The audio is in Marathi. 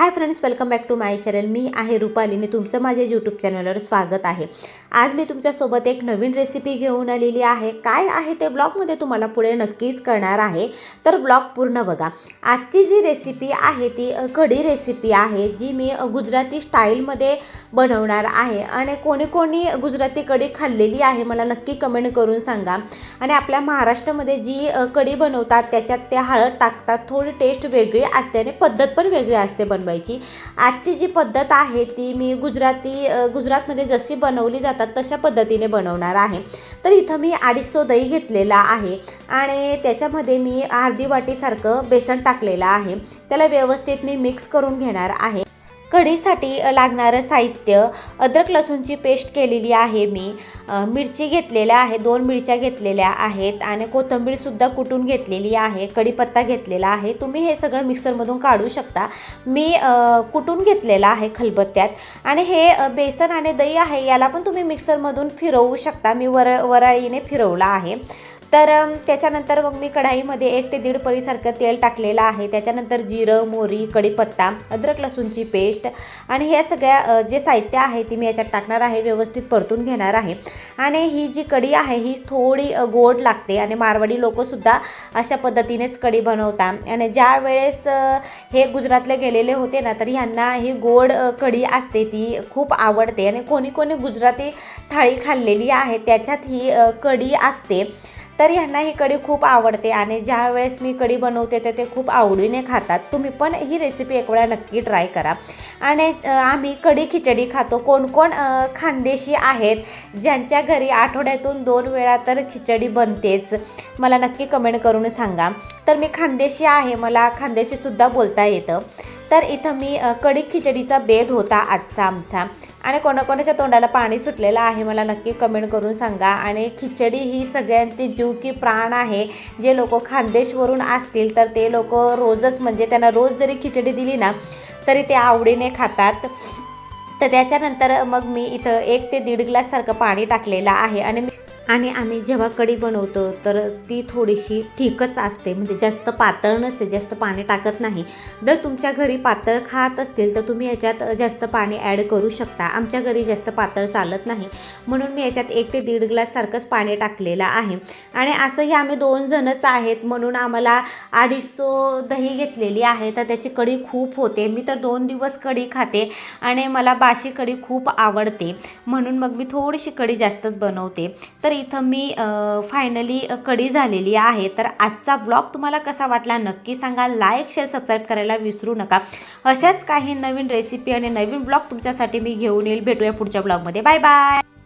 Hi friends welcome back to my channel. मी आहे रुपालीने तुमचं माझ्या यूट्यूब चॅनलवर स्वागत आहे. आज मी तुमच्यासोबत एक नवीन रेसिपी घेऊन आलेली आहे. काय आहे ते ब्लॉगमध्ये तुम्हाला पुढे नक्कीच कळणार आहे. तर ब्लॉग पूर्ण बघा. आजची जी रेसिपी आहे ती कढी रेसिपी आहे जी मी गुजराती स्टाईलमध्ये बनवणार आहे. आणि कोणी कोणी गुजराती कढी खाल्लेली आहे मला नक्की कमेंट करून सांगा. आणि आपल्या महाराष्ट्रामध्ये जी कढी बनवतात त्याच्यात ते हळद टाकतात थोडी टेस्ट वेगळी असते आणि पद्धत पण वेगळी असते बनवायची आजची जी पद्धत आहे ती मी गुजराती गुजरातमध्ये जशी बनवली जातात तशा पद्धतीने बनवणार आहे. तर इथं मी अडीचसो दही घेतलेला आहे आणि त्याच्यामध्ये मी अर्धी वाटीसारखं बेसन टाकलेलं आहे. त्याला व्यवस्थित मी मिक्स करून घेणार आहे. कढीसाठी लागणारं साहित्य अद्रक लसूणची पेस्ट केलेली आहे मी. मिरची घेतलेल्या आहे दोन मिरच्या घेतलेल्या आहेत आणि कोथिंबीरसुद्धा कुटून घेतलेली आहे कढीपत्ता घेतलेला आहे. तुम्ही हे सगळं मिक्सरमधून काढू शकता. मी कुटून घेतलेलं आहे खलबत्त्यात. आणि हे बेसन आणि दही आहे याला पण तुम्ही मिक्सरमधून फिरवू शकता. मी वर वराळीने फिरवला आहे. तर त्याच्यानंतर मग मी कढाईमध्ये एक ते दीड पळीसारखं तेल टाकलेलं आहे. त्याच्यानंतर जिरं मोहरी कढीपत्ता अद्रक लसूणची पेस्ट आणि ह्या सगळ्या जे साहित्य आहे ती मी याच्यात टाकणार आहे व्यवस्थित परतून घेणार आहे. आणि ही जी कढी आहे ही थोडी गोड लागते आणि मारवाडी लोकंसुद्धा अशा पद्धतीनेच कढी बनवतात. आणि ज्या वेळेस हे गुजरातला गेलेले होते ना तर ह्यांना ही गोड कढी असते ती खूप आवडते. आणि कोणी कोणी गुजराती थाळी खाल्लेली आहे त्याच्यात ही कढी असते. तर ह्यांना ही कढी खूप आवडते आणि ज्या वेळेस मी कढी बनवते तर ते खूप आवडीने खातात. तुम्ही पण ही रेसिपी एक वेळा नक्की ट्राय करा. आणि आम्ही कढी खिचडी खातो. कोण कोण खानदेशी आहेत ज्यांच्या घरी आठवड्यातून दोन वेळा तर खिचडी बनतेच. मला नक्की कमेंट करून सांगा. तर मी खानदेशी आहे मला खानदेशीसुद्धा बोलता येतं. तर इथं मी कडी खिचडीचा बेद होता आजचा आमचा. आणि कोणाकोणाच्या तोंडाला पाणी सुटलेलं आहे मला नक्की कमेंट करून सांगा. आणि खिचडी ही सगळ्यांची जीव की प्राण आहे. जे लोक खानदेशवरून असतील तर ते लोक रोजच म्हणजे त्यांना रोज जरी खिचडी दिली ना तरी ते आवडीने खातात. तर त्याच्यानंतर मग मी इथं एक ते दीड ग्लाससारखं पाणी टाकलेलं आहे. आणि आणि आम्ही जेव्हा कढी बनवतो तर ती थोडीशी ठीकच असते. म्हणजे जास्त पातळ नसते जास्त पाणी टाकत नाही. जर तुमच्या घरी पातळ खात असतील तर तुम्ही याच्यात जास्त पाणी ॲड करू शकता. आमच्या घरी जास्त पातळ चालत नाही. म्हणून मी याच्यात एक ते दीड ग्लाससारखंच पाणी टाकलेलं आहे. आणि असंही आम्ही दोन जणच आहेत. म्हणून आम्हाला अडीचसो दही घेतलेली आहे. तर त्याची कढी खूप होते. मी तर दोन दिवस कढी खाते आणि मला बाशी कढी खूप आवडते. म्हणून मग मी थोडीशी कढी जास्तच बनवते. तर इथं मी फायनली कडी झालेली आहे. तर आजचा ब्लॉग तुम्हाला कसा वाटला नक्की सांगा. लाईक शेअर सबस्क्राईब करायला विसरू नका. अशाच काही नवीन रेसिपी आणि नवीन ब्लॉग तुमच्यासाठी मी घेऊन येईल. भेटूया पुढच्या ब्लॉगमध्ये बाय बाय